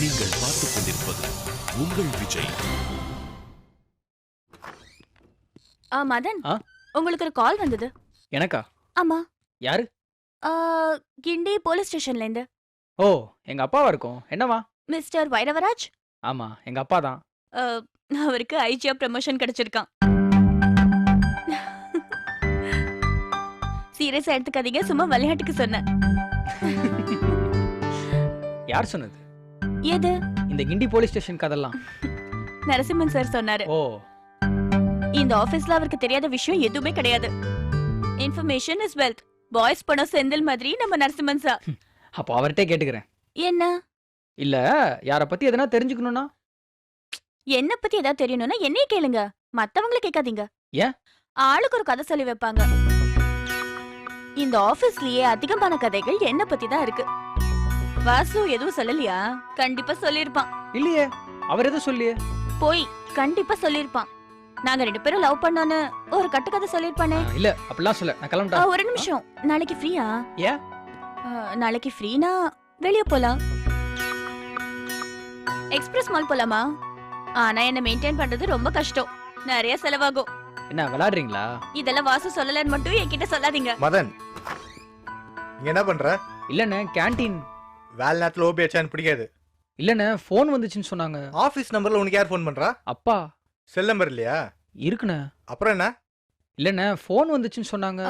நீங்கள் பார்த்துக் கொண்டிருப்பது உங்கள் விஜய். ஆ மதன். ஆ? உங்களுக்கு ஒரு கால் வந்தது. எனக்கா? ஆமா. யாரு? ஆ, கிண்டி போலீஸ் ஸ்டேஷன்ல இருந்து ஓ எங்க அப்பாவா இருக்கும். என்னவா மிஸ்டர் வைரவராஜ்? ஆமா எங்க அப்பா தான். ஆ, அவருக்கு ஐஜியா ப்ரமோஷன் கிடைச்சிருக்கான். சீரியஸா எடுத்துக்காதீங்க சும்மா விளையாட்டுக்கு சொன்னேன். யார் சொன்னது? எது? இந்த கிண்டி போலீஸ் ஸ்டேஷன் கதெல்லாம். நரசிம்மன் சார் சொன்னாரு. ஓ. இந்த ஆபீஸ்ல அவருக்கு தெரியாத விஷயம் எதுவுமே கிடையாது. இன்ஃபர்மேஷன் இஸ் வெல்த் பாய்ஸ் பணம் செந்தில் மாதிரி நம்ம நரசிம்மன் சார். அப்போ அவர்கிட்ட கேட்டுக்கிறேன். என்ன? இல்ல யார பத்தி எதனா தெரிஞ்சுக்கணும்னா? என்ன பத்தி ஏதாவது தெரியணும்னா என்னைய கேளுங்க. மத்தவங்கள கேட்காதீங்க. ஏன்? ஆளுக்கு ஒரு கதை சொல்லி வைப்பாங்க. இந்த ஆபீஸ்லயே அதிகமான கதைகள் என்ன பத்தி தான் இருக்கு. வாசு எதுவும் சொல்லலையா? கண்டிப்பா சொல்லிருப்பான் இல்லையே அவர் எதுவும் சொல்லியே போய் கண்டிப்பா சொல்லிருப்பான் நாங்க ரெண்டு பேரும் லவ் பண்ணோன்னு ஒரு கட்டுக்கதை சொல்லிருப்பானே இல்ல அப்படிலாம் சொல்ல நான் ஆ, கிளம்பிட்டா ஒரு நிமிஷம். நாளைக்கு ஃப்ரீயா? ஏன்? ஆ, நாளைக்கு ஃப்ரீனா? வெளிய போலாம். எக்ஸ்பிரஸ் மால் போலாமா? ஆனா என்ன மெயின்டைன் பண்றது ரொம்ப கஷ்டம். நிறைய செலவாகும். என்ன விளையாடுறீங்களா இதெல்லாம் வாசு சொல்லலன்னு மட்டும் என்கிட்ட சொல்லாதீங்க. மதன் இங்க என்ன பண்ற? இல்லண்ணே கேண்டீன் வேலை நேரத்துல ஓபி அடிச்சான்னு பிடிக்காது. இல்லண்ணே ஃபோன் வந்துச்சுன்னு சொன்னாங்க. ஆபீஸ் நம்பர்ல உனக்கு யார் ஃபோன் பண்றா? அப்பா. செல் நம்பர் இல்லையா? இருக்குண்ணே. அப்புறம் என்ன? இல்லண்ணே ஃபோன் வந்துச்சுன்னு சொன்னாங்க.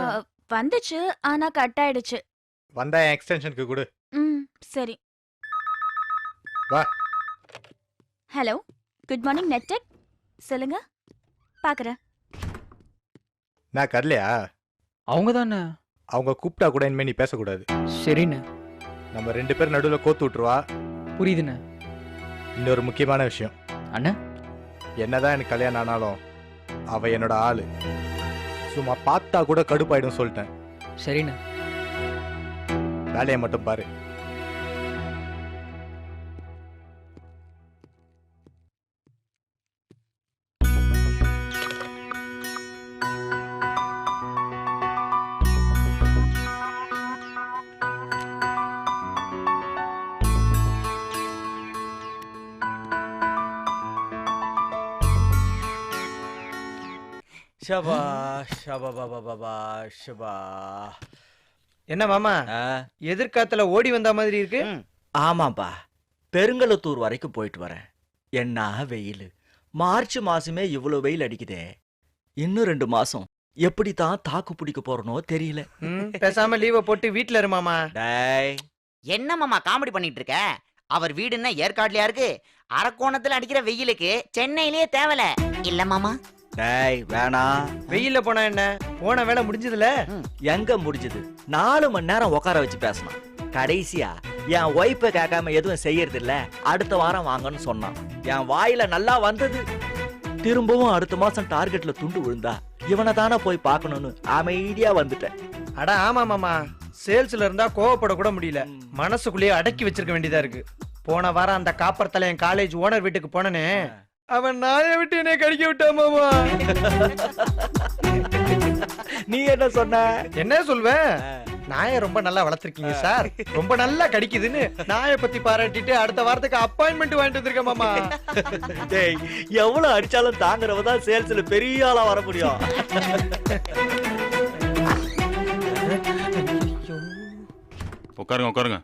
வந்துச்சு ஆனா கட் ஆயிடுச்சு. வந்தா என் எக்ஸ்டென்ஷனுக்கு கொடு. ம் சரி. வா. ஹலோ குட் மார்னிங் நெட்டெக் சொல்லுங்க பாக்குறேன். நான் கரலையா? அவங்க தானே அவங்க கூப்பிட்டா கூட இனிமே நீ பேசக்கூடாது. சரிண்ணே. நம்ம ரெண்டு பேரும் நடுவுல கோத்து விட்டுருவா. புரியுதுண்ணே. இன்னொரு முக்கியமான விஷயம். அண்ணா? என்னதான் எனக்கு கல்யாணம் ஆனாலும் அவ என்னோட ஆளு. சும்மா பார்த்தா கூட கடுப்பாயிடும் சொல்லிட்டேன். சரிண்ணே. வேலையை மட்டும் பாரு. ஷபா ஷபா பாபா பாபா ஷபா என்ன மாமா? ஆ, எதிர்காத்துல ஓடி வந்த மாதிரி இருக்கு? ஆமாப்பா. பெருங்கலத்தூர் வரைக்கும் போயிட்டு வரேன். என்ன வெயில். மார்ச் மாசமே இவ்வளவு வெயில் அடிக்குதே. இன்னும் ரெண்டு மாசம். எப்படி தான் தாக்கு பிடிக்க போறனோ தெரியல. பேசாம லீவ போட்டு வீட்ல இரு மாமா. டேய். என்ன மாமா காமெடி பண்ணிட்டு இருக்க? அவர் வீடு என்ன ஏற்காட்லயா இருக்கு? அரக்கோணத்துல அடிக்கிற வெயிலுக்கு சென்னையிலேயே தேவல. இல்ல மாமா. டேய் வேணாம் வெயில்ல போனா என்ன? போன வேலை முடிஞ்சதுல? எங்க முடிஞ்சது? நாலு மணி நேரம் உட்கார வச்சு பேசணும் கடைசியா என் ஒய்ஃபை கேட்காம எதுவும் செய்யறது இல்ல அடுத்த வாரம் வாங்கன்னு சொன்னான். என் வாயில நல்லா வந்தது. திரும்பவும் அடுத்த மாசம் டார்கெட்ல துண்டு விழுந்தா இவனை தானே போய் பார்க்கணும்னு அமைதியா வந்துட்டேன். அட ஆமா மாமா சேல்ஸ்ல இருந்தா கோவப்பட கூட முடியல மனசுக்குள்ளேயே அடக்கி வச்சிருக்க வேண்டியதா இருக்கு. போன வாரம் அந்த காப்பர் தலை என் காலேஜ் ஓனர் வீட்டுக்கு போனனே. அவன் நாயை விட்டு என்னை கடிக்க விட்டான் மாமா. நீ என்ன சொன்ன? என்ன சொல்வேன் நாயை ரொம்ப நல்லா வளர்த்திருக்கீங்க சார். ரொம்ப நல்லா கடிக்குதுன்னு நாயை பத்தி பாராட்டிட்டு அடுத்த வாரத்துக்கு அப்பாயின்மெண்ட் வாங்கிட்டு வந்திருக்கேன் மாமா. டேய் எவ்வளவு அடிச்சாலும் தாங்குறவ தான் சேல்ஸ்ல பெரிய ஆளா வர முடியும். உட்காருங்க உட்காருங்க.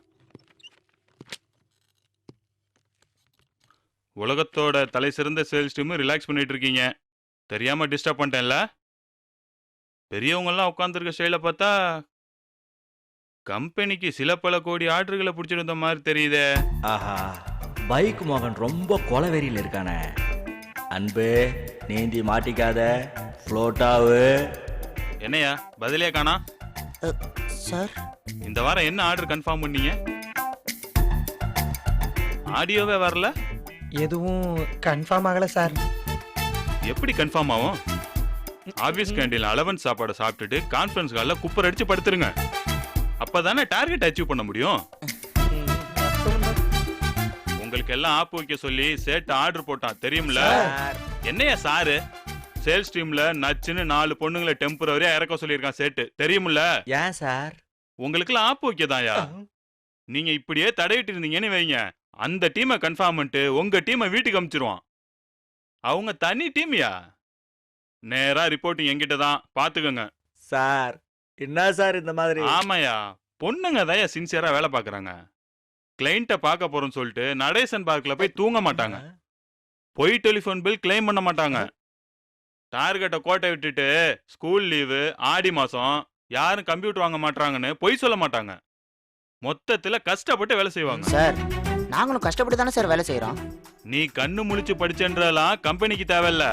உலகத்தோட தலை சிறந்த சேல்ஸ் டீம் ரிலாக்ஸ் பண்ணிட்டு இருக்கீங்க. தெரியாம டிஸ்டர்ப் பண்ணிட்டேன்ல? பெரியவங்கெல்லாம் உட்காந்துருக்க ஸ்டைல பார்த்தா கம்பெனிக்கு சில பல கோடி ஆர்டர்களை பிடிச்சிருந்த மாதிரி தெரியுதே. ஆஹா பைக் மோகன் ரொம்ப கொலவெறியில் இருக்கானே. அன்பு நீந்தி மாட்டிக்காத ஃப்ளோட்டாவு என்னையா பதிலே காணா? சார்? இந்த வாரம் என்ன ஆர்டர் கன்ஃபார்ம் பண்ணீங்க? ஆடியோவே வரல? எதுவும் கன்ஃபார்ம் ஆகல சார் எப்படி கன்ஃபார்ம் ஆகும்? ஆபீஸ் கேண்டீன்ல அலவன்ஸ் சாப்பாடு சாப்பிட்டுட்டு கான்ஃபரன்ஸ் காலில் குப்பர் அடிச்சு படுத்துருங்க. அப்பதானே டார்கெட் அச்சீவ் பண்ண முடியும். உங்களுக்கு எல்லாம் ஆப் வைக்க சொல்லி சேட் ஆர்டர் போட்டான் தெரியும்ல? என்னையா சாரு சேல்ஸ் டீம்ல நச்சுன்னு நாலு பொண்ணுங்களை டெம்பரவரியா இறக்க சொல்லியிருக்கான் சேட்டு தெரியும்ல? ஏன் சார் உங்களுக்கு எல்லாம் ஆப் வைக்கதாயா நீங்க இப்படியே தடையிட்டு இருந்தீங்கன்னு வைங்க. அந்த டீமை கன்ஃபார்ம் பண்ணிட்டு உங்க டீமை வீட்டுக்கு அனுப்பிச்சிருவான் அவங்க தனி டீம்யா நேரா ரிப்போர்ட்டிங் என்கிட்ட தான். பாத்துக்கோங்க. சார் என்ன சார் இந்த மாதிரி? ஆமாயா பொண்ணுங்க தான் சின்சியரா வேலை பாக்குறாங்க. கிளைண்ட்டை பார்க்க போறோம்னு சொல்லிட்டு நடேசன் பார்க்ல போய் தூங்க மாட்டாங்க. பொய் டெலிஃபோன் பில் கிளைம் பண்ண மாட்டாங்க. டார்கெட்டை கோட்டை விட்டுட்டு ஸ்கூல் லீவு ஆடி மாசம் யாரும் கம்ப்யூட்டர் வாங்க மாட்டாங்கன்னு பொய் சொல்ல மாட்டாங்க. மொத்தத்துல கஷ்டப்பட்டு வேலை செய்வாங்க. சார் நாங்களும் கஷ்டப்பட்டு தானே சார் வேலை செய்யறோம் நீ கண்ணு முழிச்சு படிச்சன்றதெல்லாம் கம்பெனிக்கு தேவையில்ல.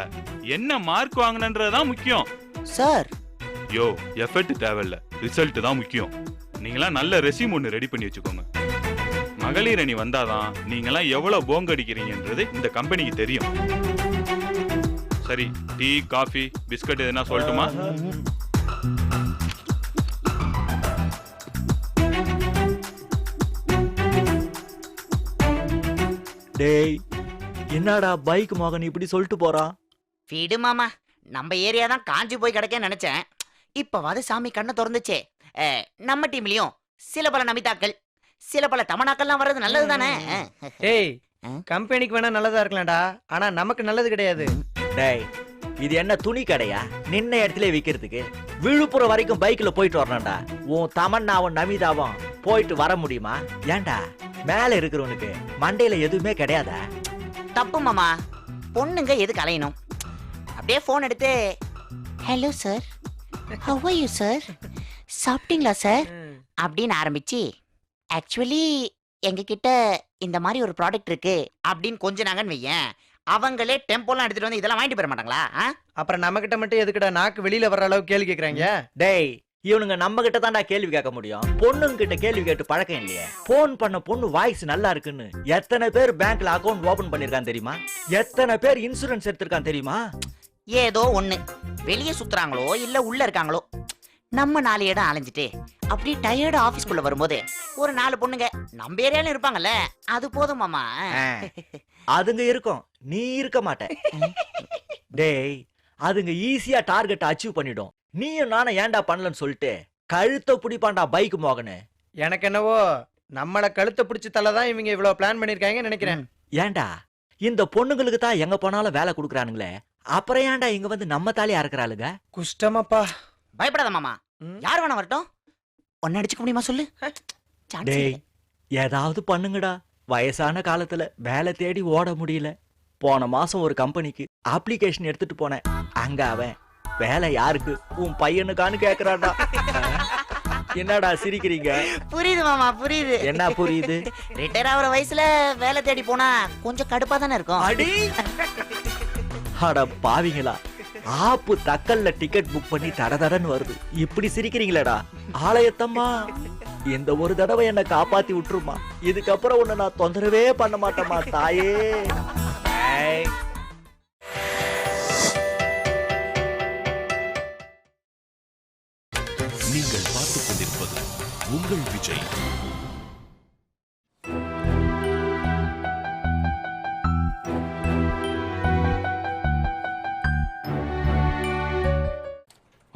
என்ன மார்க் வாங்கினன்றதுதான் முக்கியம். சார். யோ எஃபர்ட் தேவையில்ல. ரிசல்ட் தான் முக்கியம். நீங்களாம் நல்ல ரெசியூம் ஒன்று ரெடி பண்ணி வச்சுக்கோங்க. மகளிர் அணி வந்தாதான் நீங்களாம் எவ்வளவு போங்க அடிக்கிறீங்கன்றது இந்த கம்பெனிக்கு தெரியும். சரி டீ காஃபி பிஸ்கட் எதுனா சொல்லட்டுமா? டேய் என்னடா பைக் மகன் இப்படி சொல்லிட்டு போறான் விடு மாமா நம்ம ஏரியா தான் காஞ்சி போய் கிடக்கேன்னு நினைச்சேன். இப்பவாது சாமி கண்ணை திறந்துச்சே. அஹ், நம்ம டீம்லயும் சில பல நமிதாக்கள் சில பல தமனாக்கள்லாம் வர்றது நல்லது தானே ஆ? கம்பெனிக்கு வேணா நல்லதா இருக்கலாம்டா. ஆனா நமக்கு நல்லது கிடையாது. டேய் இது என்ன துணி கடையா? நின்ன இடத்துல விக்கிறதுக்கு. விழுப்புரம் வரைக்கும் பைக்ல போயிட்டு வரணும்டா. உன் தமன்னாவும் நமிதாவும் போயிட்டு வர முடியுமா? ஏன்டா? மேல இருக்கிறவனுக்கு மண்டையில எதுவுமே கிடையாதா? தப்பு மாமா. பொண்ணுங்க எதுக்கு அலையணும் அப்படியே ஃபோன் எடுத்து hello sir how are you sir சாப்பிட்டீங்களா சார் அப்படின்னு ஆரம்பிச்சு ஆக்சுவலி எங்ககிட்ட இந்த மாதிரி ஒரு ப்ராடக்ட் இருக்கு. அப்படின்னு கொஞ்ச நாங்கன்னு வையேன். அவங்களே டெம்போலாம் எடுத்துட்டு வந்து இதெல்லாம் வாங்கிட்டு போயிட மாட்டாங்களா ஆ? அப்புறம் நம்ம கிட்ட மட்டும் எதுக்குடா நாக்கு வெளியில வர்ற அளவுக்கு கேள்வி கேக்குறாங்க? டேய் இவனுங்க நம்ம கிட்ட தான்டா கேள்வி கேட்க முடியும். பொண்ணுங்க கிட்ட கேள்வி கேட்டு பழக்கம் இல்லையே. போன் பண்ண பொண்ணு வாய்ஸ் நல்லா இருக்குன்னு. எத்தனை பேர் பேங்க்ல அக்கவுண்ட் ஓபன் பண்ணிருக்கான் தெரியுமா? எத்தனை பேர் இன்சூரன்ஸ் எடுத்திருக்கான் தெரியுமா? ஏதோ ஒண்ணு. வெளியே சுத்துறாங்களோ இல்ல உள்ள இருக்காங்களோ. நம்ம நாலு இடம் அலைஞ்சிட்டு அப்படியே டயர்டு ஆபீஸ்க்குள்ள வரும்போது ஒரு நாலு பொண்ணுங்க நம்ம ஏரியாலும் இருப்பாங்கல்ல. அது போதும் மாமா. அதுங்க இருக்கும். நீ இருக்க மாட்ட. டேய் அதுங்க ஈஸியா டார்கெட் அச்சீவ் பண்ணிடும். நீயும் நானும் ஏன்டா பண்ணலன்னு சொல்லிட்டு கழுத்தை பிடிப்பான்டா பைக் மோகனு. எனக்கு என்னவோ நம்மள கழுத்தை பிடிச்ச தலை தான் இவங்க இவ்வளவு பிளான் பண்ணிருக்காங்கன்னு நினைக்கிறேன். ஏன்டா? இந்த பொண்ணுங்களுக்கு தான் எங்க போனாலும் வேலை கொடுக்குறானுங்களே. அப்புறம் ஏன்டா இங்க வந்து நம்ம தாலியா இருக்கிறாளுங்க குஷ்டமாப்பா. பயப்படாத மாமா. யார் வேணா வரட்டும். ஒன்னு அடிச்சுக்க முடியுமா சொல்லு. டேய். ஏதாவது பண்ணுங்கடா. வயசான காலத்துல வேலை தேடி ஓட முடியல. போன மாசம் ஒரு கம்பெனிக்கு அப்ளிகேஷன் எடுத்துட்டு போனேன். அங்க அவன் வேலை யாருக்கு? உன் பையனுக்கான்னு கேக்குறான்டா. என்னடா சிரிக்கிறீங்க? புரியுது மாமா புரியுது. என்ன புரியுது? ரிட்டையர் ஆகுற வயசுல வேலை தேடி போனா கொஞ்சம் கடுப்பா தானே இருக்கும். அடி! அட பாவிங்களா ஆப்பு தக்கல்ல டிக்கெட் புக் பண்ணி தடதடன்னு வருது. இப்படி சிரிக்கிறீங்களேடா. ஆலயத்தம்மா இந்த ஒரு தடவை என்ன காப்பாத்தி விட்டுருமா. இதுக்கப்புறம் உன்னை நான் தொந்தரவே பண்ண மாட்டேமா தாயே. உங்கள் விஜய்.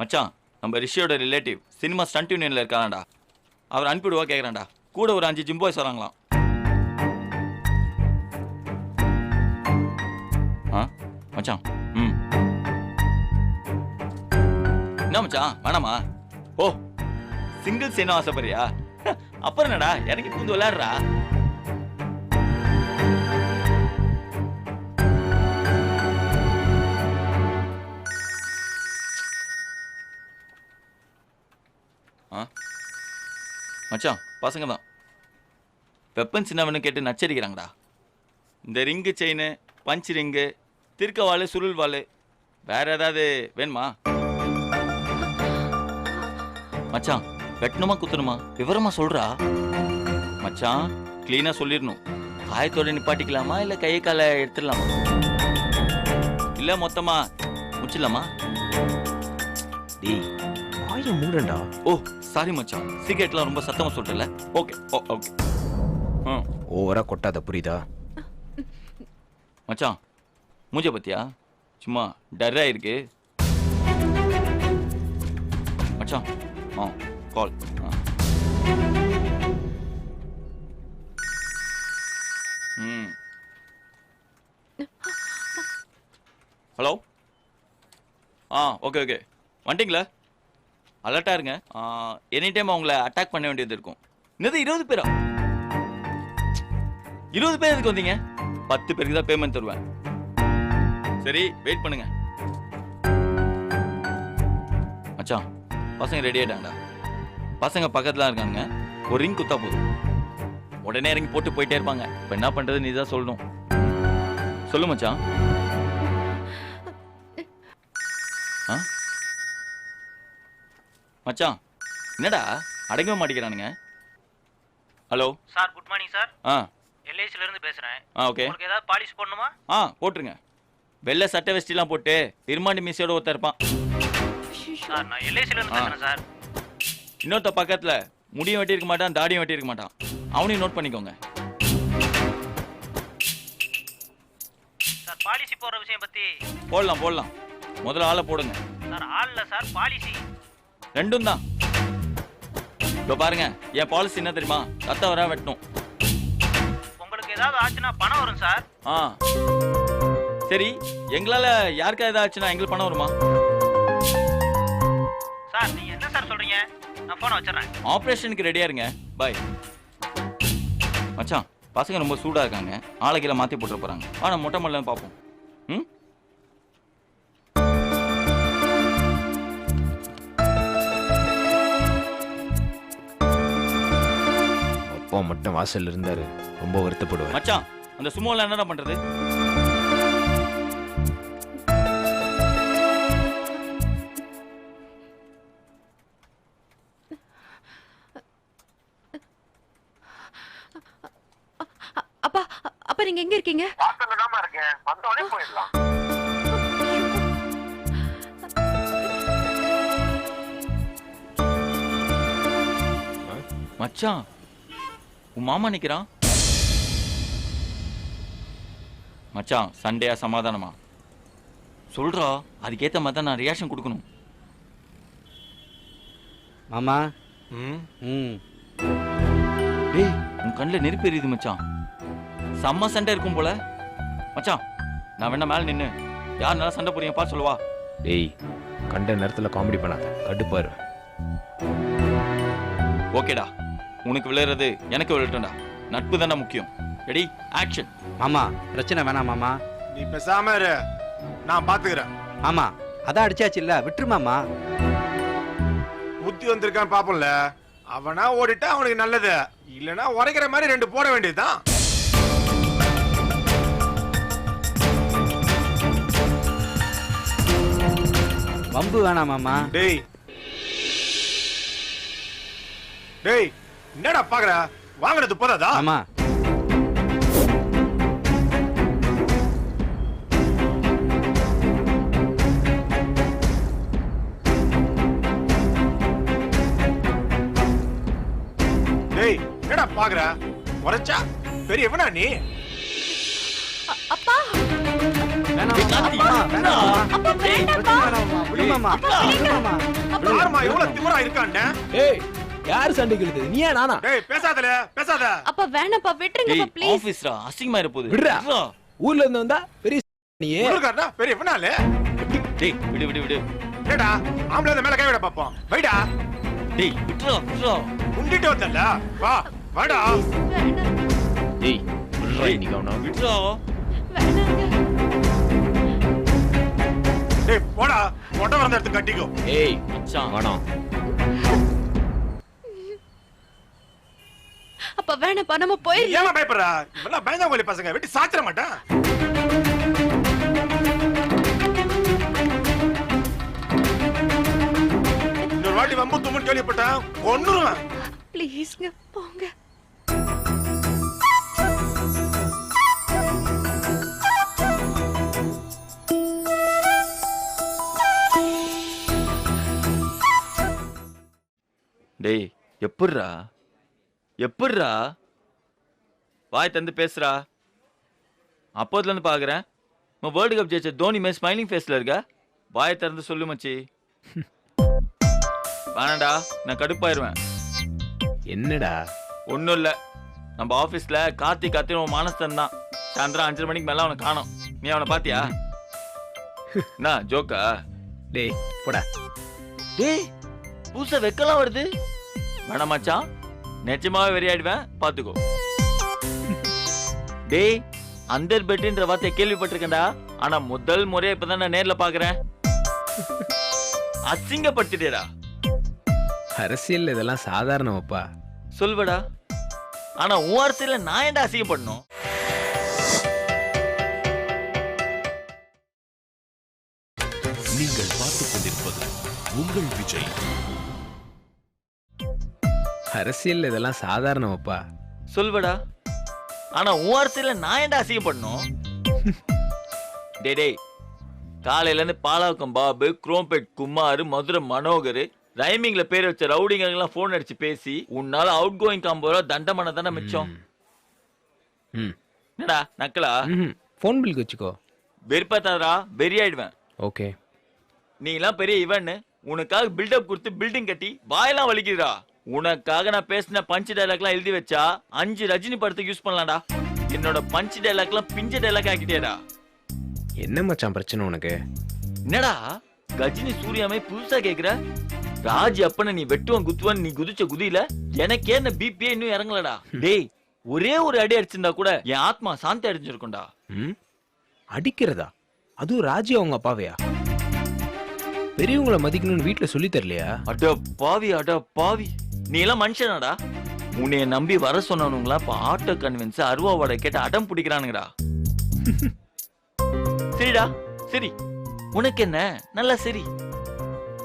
மச்சான் நம்ம ரிஷியோட ரிலேட்டிவ் சினிமா ஸ்டண்ட் யூனியன்ல இருக்காராண்டா அவர் அனுப்பிடுவா கேக்குறான்டா. கூட ஒரு அஞ்சு ஜிம் பாய்ஸ் வராங்களாம். ஆ? மச்சான் ம். என்ன மச்சான் வேணாமா? ஓ சிங்கிள் செய்யணும் ஆசைப்படுறியா? அப்புறம் என்னடா? இறங்கி பூந்து விளையாடுறா? ஆ? மச்சான் பசங்க தான். வெப்பன் சின்னவனு கேட்டு நச்சரிக்கிறாங்கடா. இந்த ரிங்கு செயின் பஞ்ச் ரிங்கு திருக்கவாள் சுருள் வாள் வேற ஏதாவது வேணுமா? மச்சான் வெட்டணுமா குத்தணுமா? விவரமா சொல்றா. மச்சான் க்ளீனா சொல்லிடணும். காயத்தோட நிப்பாட்டிக்கலாமா இல்ல கையை காலை எடுத்துடலாமா? இல்ல மொத்தமா முடிச்சிடலாமா? டேய் வாய மூடண்டா ஓ சாரி மச்சான். சிகரெட்லாம் ரொம்ப சத்தமா சொல்லிட்டல ஓகே ஓ ஓகே. ஓவரா கொட்டாத புரியுதா? மச்சான் மூஞ்ச பத்தியா? சும்மா டர்ரா இருக்கு. மச்சான் ஆ. கால் hmm. ஆ ம் ஹலோ ஆ ஓகே ஓகே வந்துட்டீங்களா அலர்ட்டாக இருங்க. எனி டைம் அவங்கள அட்டாக் பண்ண வேண்டியது இருக்கும். என்னது இருபது பேரா? இருபது பேர் எதுக்கு வந்தீங்க? பத்து பேருக்கு தான் பேமெண்ட் தருவேன். சரி வெயிட் பண்ணுங்க. மச்சான் பசங்க ரெடி ஆயிட்டாங்கடா. பசங்க பக்கத்துல இருக்காங்க. ஒரு ரிங் குத்தா போதும். உடனே இறங்கி போட்டு போயிட்டே இருப்பாங்க. இப்போ என்ன பண்றது நீ தான் சொல்லணும். சொல்லு மச்சான். ஆ? மச்சான் என்னடா? அடங்கவே மாட்டேங்கிறானுங்க. Hello. Sir good morning sir. ஆ. எல்ஐசில இருந்து பேசுறேன். ஆ ஓகே. உங்களுக்கு ஏதாவது பாலிஷ் பண்ணணுமா ஆ போட்டுருங்க. வெள்ளை சட்டை வெஸ்டிலாம் போட்டு திருமாண்டி மிஸ்ஸோட ஒருத்தர் இருப்பான். சார் நான் எல்ஐசில இருந்து. பேசுறேன் சார். இன்னொருத்த பக்கத்துல முடியும் வெட்டியிருக்க மாட்டான் தாடியும் வெட்டியிருக்க மாட்டான். அவனையும் நோட் பண்ணிக்கோங்க. சார் பாலிசி போடுற விஷயம் பத்தி போடலாம் போடலாம். முதல்ல ஆளை போடுங்க. சார் ஆள்ல சார் பாலிசி ரெண்டும் தான். இதோ பாருங்க என் பாலிசி என்ன தெரியுமா? ரத்தம் வர வெட்டணும். உங்களுக்கு ஏதாவது ஆச்சுன்னா பணம் வரும் சார். ஆ. சரி எங்களால யாருக்கா ஏதாச்சுன்னா எங்களுக்கு பணம் வருமா? நான் போனை வச்சிடறேன். ஆப்ரேஷனுக்கு ரெடியா இருங்க. பாய் மச்சான் பசங்க ரொம்ப சூடா இருக்காங்க. ஆளை கீழே மாத்தி போட்டு போறாங்க. ஆனா மொட்டை மல்லன்னு பார்ப்போம். ம்? அப்பா மட்டும் வாசல்ல இருந்தாரு. ரொம்ப வருத்தப்படுவேன் மச்சான் அந்த சுமோல என்னடா பண்றது? மச்சான் உன் மாமா நிக்கிறான். மச்சான் சண்டையா சமாதானமா? சொல்றா அதுக்கேத்த மாதிரி தான் நான் ரியாக்ஷன் கொடுக்கணும். மாமா. ம். ம். டேய் உன் கண்ணில் நெருப்பு எரியுது மச்சான். செம்ம சண்டை இருக்கும் போல. மச்சான் நான் வேணா மேல நின்னு. யார் நல்லா சண்டை போறீங்க பா சொல்லுவா. டேய் கண்ட நேரத்துல காமெடி பண்ணாத. கடுப்பாரு ஓகேடா. உனக்கு விளையாடுறது எனக்கு விளையாட்டும்டா. நட்பு தானே முக்கியம். ரெடி ஆக்ஷன் மாமா பிரச்சனை வேணாம் மாமா. நீ பேசாம இரு. நான் பாத்துக்கிறேன். மாமா அதான் அடிச்சாச்சு இல்ல விட்டுரு மாமா. புத்தி வந்திருக்கான் பாப்போம்ல. அவனா ஓடிட்டா அவனுக்கு நல்லது. இல்லனா உரைக்கிற மாதிரி ரெண்டு போட வேண்டியதுதான். வம்பு வேணாம் மாமா. டேய். டேய் என்னடா பாக்குற? வாங்குறது போதாதா? மாமா டேய் என்னடா பாக்குற? உரைச்சா? பெரிய எவனா நீ? யார் சண்டைக்கு இழுத்தது நீயா நானா? டேய் பேசாதல பேசாத. அப்பா வேணாப்பா விட்டுருங்கப்பா ப்ளீஸ் ஆபீஸ்ரா அசிங்கமா இருப்போது விடுடா. ஊர்ல இருந்து வந்தா பெரிய நீ இருக்காருடா பெரிய எவனால டேய் விடு விடு விடு. ஏடா ஆம்பளை மேல கை விட பாப்போம். வைடா. டேய் விட்றா விட்றா உண்டிட்டு வந்தல வா வாடா. டேய் விடுறா இன்னைக்கு அவனா விட்றா வேணாங்க. மொட்டை வந்த இடத்துக்கு கட்டிக்கோ. ஏய் மச்சான். வேணாம். அப்பா வேணாப்பா நம்ம போயிடலாம் ஏமா பயப்படுறா? இவெல்லாம் பயந்தாங்கோலி பசங்க. வெட்டி சாத்திர மாட்டேன் இன்னொரு வாட்டி வம்பு தும்முன்னு கேள்விப்பட்டேன் கொன்னுருவேன். ப்ளீஸ்ங்க போங்க. டேய் எப்புட்றா? எப்புட்றா? வாய் தந்து பேசுறா. அப்போதுல இருந்து பாக்குறேன். உன் வேர்ல்டு கப் ஜெயிச்ச தோனி மேல் ஸ்மைலிங் ஃபேஸ்ல இருக்க? வாயை திறந்து சொல்லு மச்சி. வேணாடா நான் கடுப்பாயிருவேன். என்னடா? ஒன்றும் இல்லை. நம்ம ஆபீஸ்ல கார்த்தி கார்த்தி உன் மானஸ்தன் தான். சாயந்தரம் அஞ்சரை மணிக்கு மேல அவனை காணோம். நீ அவனை பாத்தியா? என்ன ஜோக்கா டேய் போடா. டேய் புதுசா வெக்கலாம் வருது? வேணாம் மச்சான். நிஜமாவே வெறியாடுவேன் பாத்துக்கோ. டேய் அந்தர் பெட்டுன்ற வார்த்தையை கேள்விப்பட்டிருக்கேன்டா. ஆனா முதல் முறையா இப்பதான் நான் நேர்ல பாக்குறேன். அசிங்கப்படுத்திட்டேடா அரசியல் இதெல்லாம் சாதாரணமாப்பா. சொல்வடா ஆனா உன் அரசியல நான் ஏன்டா அசிங்கப்படணும்? நீங்கள் பார்த்துக் கொண்டிருப்பது உங்கள் விஜய். அரசியல் இதெல்லாம் சாதாரணமாப்பா. சொல்வடா ஆனா உன் அரசியல நான் ஏன்டா அசிங்கப்படணும்? டேய் டேய். காலையில இருந்து பாலாக்கம் பாபு குரோம்பேட் குமார் மதுரை மனோகர் ரைமிங்ல பேர் வச்ச ரவுடிங்க எல்லாம் போன் அடிச்சு பேசி உன்னால அவுட் கோயிங் காம்போரா தண்டமான தானே மிச்சம். ம் என்னடா நக்கலா? ஃபோன் பில்க்கு வச்சுக்கோ. வெறுப்பாத்தாரா வெறியாயிடுவேன். ஓகே. நீ எல்லாம் பெரிய இவன் உனக்காக பில்டப் கொடுத்து பில்டிங் கட்டி வாயெல்லாம் வலிக்குதுடா. உனக்காக நான் பேசின பஞ்ச் டைலாக்லாம் எழுதி வச்சா அஞ்சு ரஜினி படத்துக்கு யூஸ் பண்ணலாம்டா. என்னோட பஞ்ச் டைலாக்லாம் பிஞ்ச டைலாக் ஆக்கிட்டேடா. என்ன மச்சான் பிரச்சனை உனக்கு? என்னடா? கஜினி சூர்யாமே புதுசா கேக்குற? ராஜ் அப்பன நீ வெட்டுவன் குத்துவன் நீ குதிச்ச குதியில எனக்கே என்ன பிபியே இன்னும் இறங்கலடா. டேய் ஒரே ஒரு அடி அடிச்சிருந்தா கூட என் ஆத்மா சாந்தி அடைஞ்சிருக்கும்டா. ம்? அடிக்கிறதா? அதுவும் ராஜி அவங்க அப்பாவையா? பெரியவங்கள மதிக்கணும்னு வீட்ல சொல்லி தரலையா? அட பாவி அட பாவி. நீ எல்லாம் மனுஷனாடா. உன்னைய நம்பி வர சொன்னவனுங்களா இப்ப ஆட்டோ கன்வின்ஸ் அருவா வடை கேட்டு அடம் பிடிக்கிறானுங்கடா. சரிடா சரி. உனக்கு என்ன? நல்லா சரி.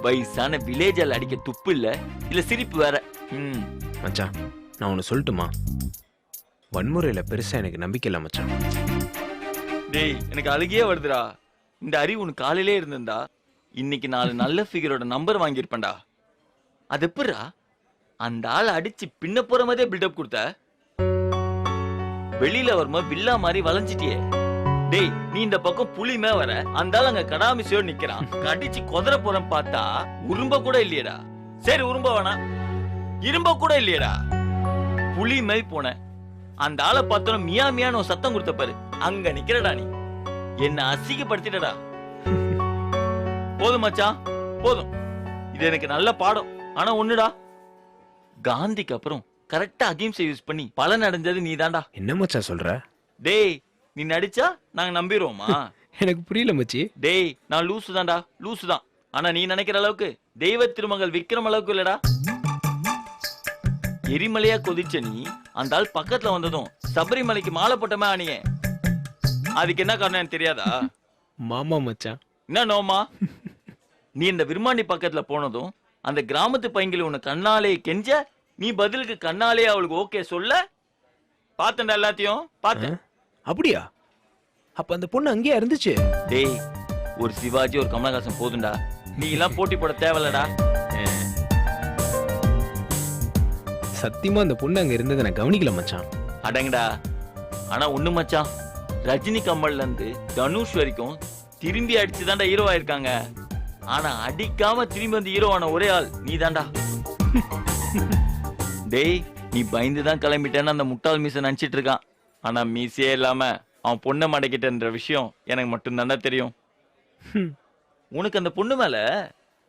வயசான வில்லேஜால அடிக்க துப்பு இல்ல? இல்ல சிரிப்பு வேற. ம். மச்சான் நான் ஒன்று சொல்லட்டுமா? வன்முறையில பெருசா எனக்கு நம்பிக்கை இல்லை மச்சான். டேய் எனக்கு அழுகியே வருதுடா. இந்த அறிவு உனக்கு காலையிலே இருந்திருந்தா இன்னைக்கு நாலு நல்ல ஃபிகரோட நம்பர் வாங்கியிருப்பேன்டா. அது எப்படிடா அந்த ஆள் அடிச்சு பின்ன போற மாதிரியே பில்டப் கொடுத்த. வெளியில வரும்போது வில்லா மாதிரி வளைஞ்சிட்டியே. டேய் நீ இந்த பக்கம் புலிமே வர. அந்த ஆள் அங்க கடாமிசையோ நிக்கிறான். கடிச்சு கொதற போறேன் பார்த்தா உரும்ப கூட இல்லையேடா. சரி உரும்ப வேணாம். இரும்ப கூட இல்லையேடா. புலி மாதிரி போன. அந்த ஆளை பார்த்தோம் மியா மியான்னு சத்தம் கொடுத்த பாரு. அங்க நிக்கிறடா நீ. என்ன அசிங்கப்படுத்திட்டடா. போதும் மச்சான் போதும். இது எனக்கு நல்ல பாடம். ஆனா ஒண்ணுடா. காந்திக்கு அப்புறம் கரெக்டா அகிம்சை யூஸ் பண்ணி பலன் அடைஞ்சது நீதான்டா. என்ன மச்சான் சொல்ற? டேய் நீ நடிச்சா நாங்க நம்பிடுவோமா எனக்கு புரியல மச்சி. டேய் நான் லூசு தான்டா லூசு தான். ஆனா நீ நினைக்கிற அளவுக்கு தெய்வ திருமகள் விக்ரம் அளவுக்கு இல்லடா. எரிமலையா கொதிச்ச நீ அந்த ஆள் பக்கத்துல வந்ததும் சபரிமலைக்கு மாலை போட்டமே ஆனியே. அதுக்கு என்ன காரணம் எனக்கு தெரியாதா? மாமா மச்சான். என்ன நோமா? நீ இந்த விருமாண்டி பக்கத்துல போனதும் அந்த கிராமத்து பையங்களை உன்னை கண்ணாலே கெஞ்ச நீ பதிலுக்கு கண்ணாலே அவளுக்கு ஓகே சொல்ல. பார்த்தேன்டா எல்லாத்தையும் பார்த்தேன். அப்படியா? அப்ப அந்த பொண்ணு அங்கேயே இருந்துச்சு? டேய் ஒரு சிவாஜி ஒரு கமலஹாசன் போதும்டா. நீ எல்லாம் போட்டி போட தேவையில்லடா. சத்தியமா அந்த பொண்ணு அங்க இருந்ததை நான் கவனிக்கல மச்சான். அடங்கடா. ஆனா ஒண்ணு மச்சான் ரஜினி கமல்ல இருந்து தனுஷ் வரைக்கும் திரும்பி அடிச்சு தான்டா ஹீரோ ஆயிருக்காங்க. ஆனா அடிக்காம திரும்பி வந்து ஹீரோ ஆன ஒரே ஆள் நீ தான்டா டேய் நீ பயந்து தான் கிளம்பிட்டேன்னு அந்த முட்டாள் மீசை நினைச்சிட்டு இருக்கான். ஆனா மீசையே இல்லாம அவன் பொண்ணை மடக்கிட்டன்ற விஷயம் எனக்கு மட்டும் தெரியும். உனக்கு அந்த பொண்ணு மேல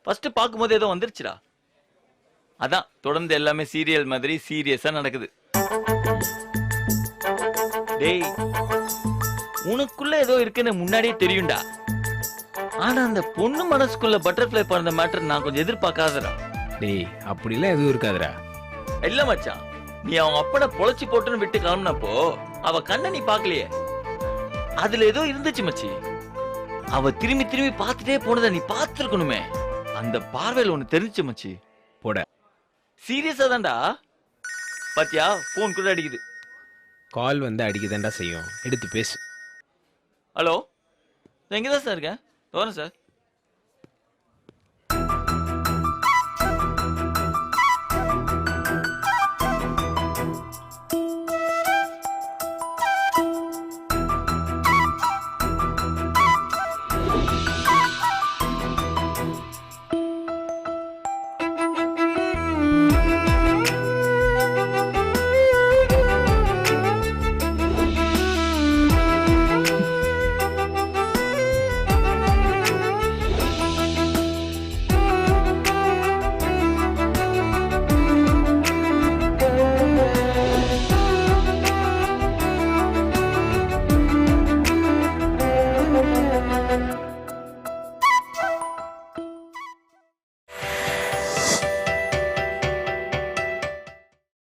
ஃபர்ஸ்ட் பார்க்கும்போது ஏதோ வந்துருச்சுடா. அதான் தொடர்ந்து எல்லாமே சீரியல் மாதிரி சீரியஸா நடக்குது. டேய் உனக்குள்ள ஏதோ இருக்குன்னு முன்னாடியே தெரியும்டா. ஆனா அந்த பொண்ணு மனசுக்குள்ள பட்டர்ஃப்ளை பிறந்த மேட்டர் நான் கொஞ்சம் எதிர்பார்க்காதடா. டேய் அப்படிலாம் எதுவும் இருக்காதுடா. இல்ல மச்சான். நீ அவங்க அப்பனை பொழைச்சி போட்டுன்னு விட்டு கிளம்புனப்போ அவ கண்ணை நீ பார்க்கலையே? அதுல ஏதோ இருந்துச்சு மச்சி. அவ திரும்பி திரும்பி பார்த்துட்டே போனதை நீ பார்த்துருக்கணுமே. அந்த பார்வையில ஒண்ணு தெரிஞ்சுச்சு மச்சி. போட. சீரியஸா தான்டா. பாத்தியா போன் கூட அடிக்குது. கால் வந்து அடிக்கதாண்டா செய்யும். எடுத்து பேசு. ஹலோ நான் இங்கே தான் சார் இருக்கேன்? தோணும் சார்